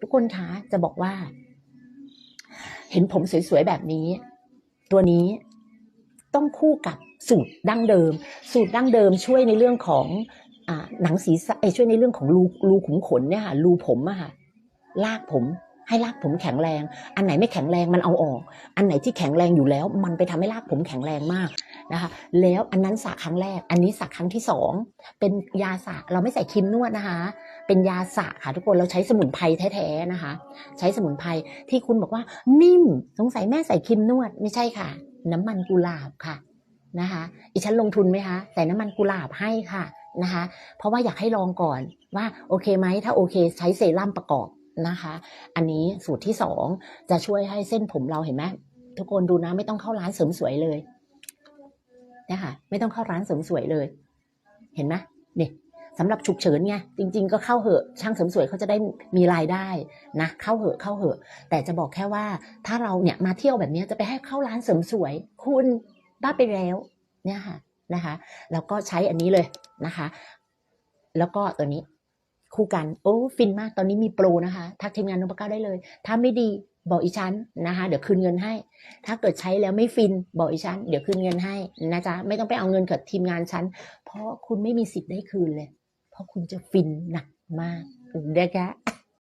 ทุกคนคะจะบอกว่า เห็นผมสวยๆแบบนี้ ตัวนี้ต้องคู่กับสูตรดั้งเดิม สูตรดั้งเดิมช่วยในเรื่องของอหนังศีรษะเอ้ยช่วยในเรื่องของรูรูขุมขนเนี่ยค่ะรูผมอะค่ะลากผม ให้ลากผมแข็งแรง อันไหนไม่แข็งแรงมันเอาออก อันไหนที่แข็งแรงอยู่แล้ว มันไปทำให้ลากผมแข็งแรงมากนะคะ แล้วอันนั้นสระครั้งแรก อันนี้สระครั้งที่สองเป็นยาสระเราไม่ใส่ครีมนวดนะคะ เป็นยาสระค่ะทุกคนเราใช้สมุนไพรแท้ๆนะคะ ใช้สมุนไพรที่คุณบอกว่านิ่มสงสัยแม่ใส่ครีมนวดไม่ใช่ค่ะ น้ำมันกุหลาบค่ะนะคะอีฉันลงทุนไหมคะใส่น้ำมันกุหลาบให้ค่ะนะคะ เพราะว่าอยากให้ลองก่อนว่าโอเคไหมถ้าโอเคใช้เซรั่มประกอบ นะคะ อันนี้สูตรที่สองจะช่วยให้เส้นผมเราเห็นไหมทุกคนดูนะไม่ต้องเข้าร้านเสริมสวยเลยนะคะไม่ต้องเข้าร้านเสริมสวยเลย เห็นไหมเนี่ยสำหรับฉุกเฉินไงจริง ๆ ก็เข้าเหอะช่างเสริมสวยเขาจะได้มีรายได้นะเข้าเหอะเข้าเหอะ แต่จะบอกแค่ว่าถ้าเราเนี่ยมาเที่ยวแบบนี้จะไปให้เข้าร้านเสริมสวย คุณบ้าไปแล้วเนี่ยค่ะนะคะ แล้วก็ใช้อันนี้เลยนะคะ แล้วก็ตัวนี้ คู่กัน โอ้ฟินมากตอนนี้มีโปรนะคะ ทักทีมงานนพเก้าได้เลย ถ้าไม่ดีบอกอีชั้นนะคะ เดี๋ยวคืนเงินให้ ถ้าเกิดใช้แล้วไม่ฟินบอกอีชั้น เดี๋ยวคืนเงินให้นะจ๊ะไม่ต้องไปเอาเงินกับทีมงานชั้น เพราะคุณไม่มีสิทธิ์ได้คืนเลย เพราะคุณจะฟินหนักมากนะคะ